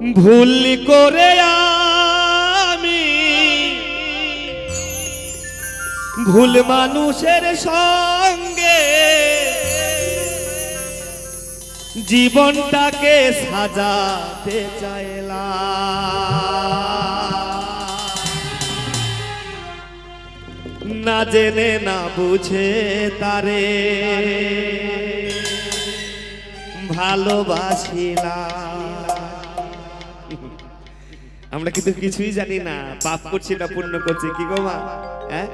ভুল করে আমি ভুল মানুষের সঙ্গে জীবনটাকে সাজাতে চাইলাম। না জেনে, না বুঝে তারে ভালোবাসিলাম আমরা কিন্তু কিছুই জানি না। পাপ করছি না, পুণ্য করছি, কি গো মা? হ্যাঁ?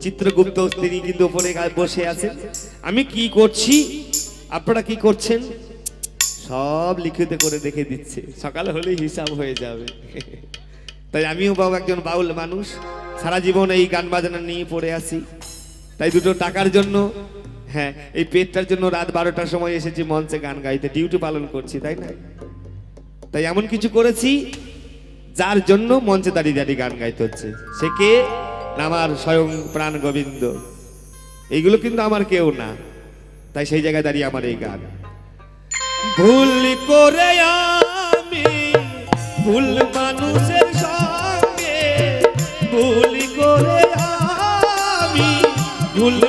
চিত্রগুপ্ত তিনি কিন্তু উপরে বসে আছেন। আমি কি করছি? আপনারা কি করছেন? সব লিখিত করে দেখে দিচ্ছে। সকাল হলেই হিসাব হয়ে যাবে। তাই আমিও বাবা একজন বাউল মানুষ। সারা জীবন এই গান বাজনা নিয়ে পড়ে আছি। তাই দুটো টাকার জন্য হ্যাঁ এই পেটটার জন্য রাত বারোটার সময় এসেছি মঞ্চে গান গাইতে। ডিউটি পালন করছি, তাই না? তাই এমন কিছু করেছি যার জন্য মঞ্চে দাঁড়িয়ে দাঁড়িয়ে গান গাইতে হচ্ছে। সে কে? আমার স্বয়ং প্রাণ গোবিন্দ। এইগুলো কিন্তু আমার কেউ না। তাই সেই জায়গায় দাঁড়িয়ে আমার এই গান। ভুল করে আমি ভুল মানুষের সঙ্গে, ভুল করে আমি ভুল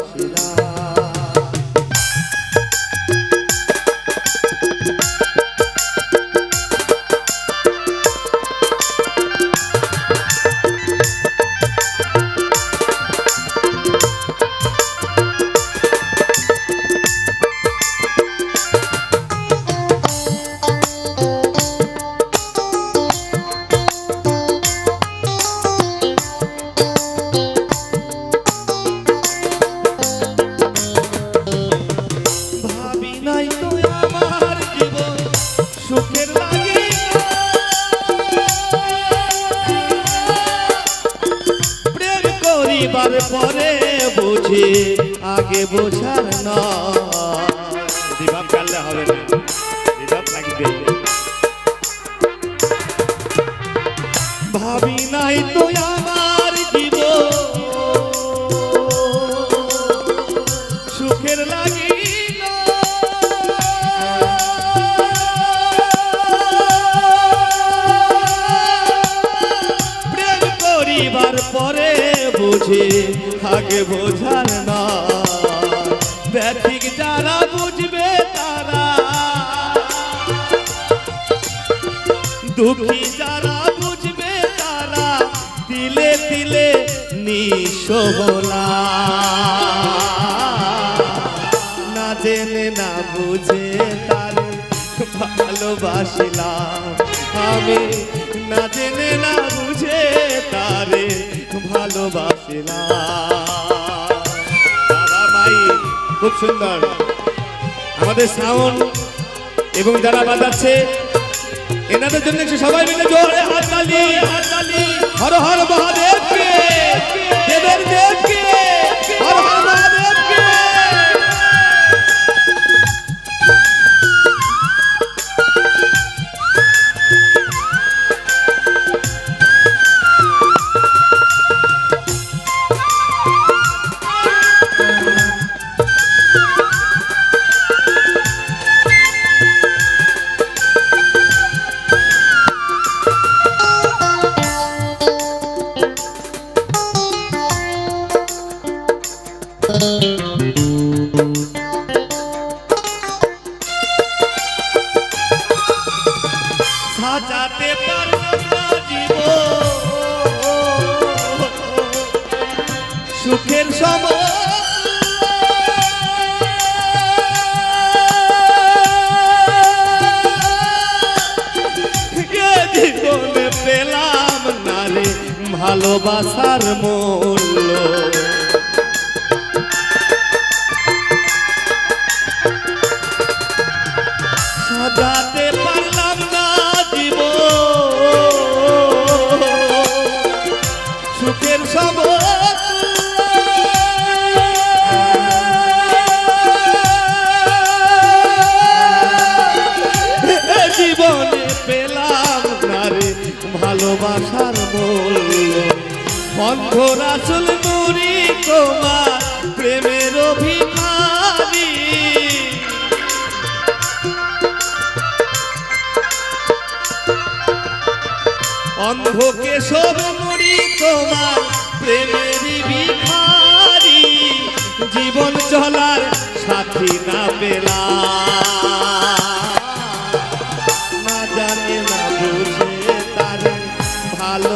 করিবার পরে বুঝি আগে বোঝার না কাটলে হবে না। লাগবে। ভাবি নাই তো আমার জীবন সুখের পরে বুঝি, আগে বোঝার না। ব্যাঠিক যারা বুঝবে তারা। দুঃখী যারা বুঝবে তারা দিলে দিলে নিঃস্ব না জেনে, না বুঝে তারে ভালোবাসিলাম আমি। না জেনে, না বুঝে তারে খুব সুন্দর। আমাদের শ্রাবণ এবং যারা বাজাচ্ছে, এনাদের জন্য সবাই মিলে জোরে হাততালি হর হর দেবকে Yeah. ভালোবাসার মূল্য। সাজাতে ভালোবাসার মূল্য। বন্ধরা চুল নুরি তোমার প্রেমের অভিমানী। অন্ধকে সব মুড়ি তোমার প্রেমের ভিখারি। জীবন চলার সাথী না পেলা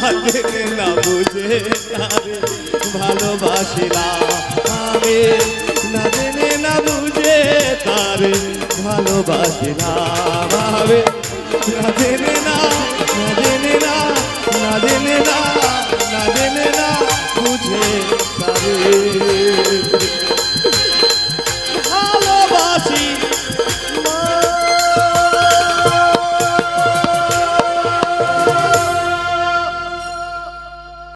না না বুঝে তারে ভালোবাসিলাম আমি না জেনে, না বুঝে তারে ভালোবাসিলাম আমি না জেনে না না জেনে না না জেনে না।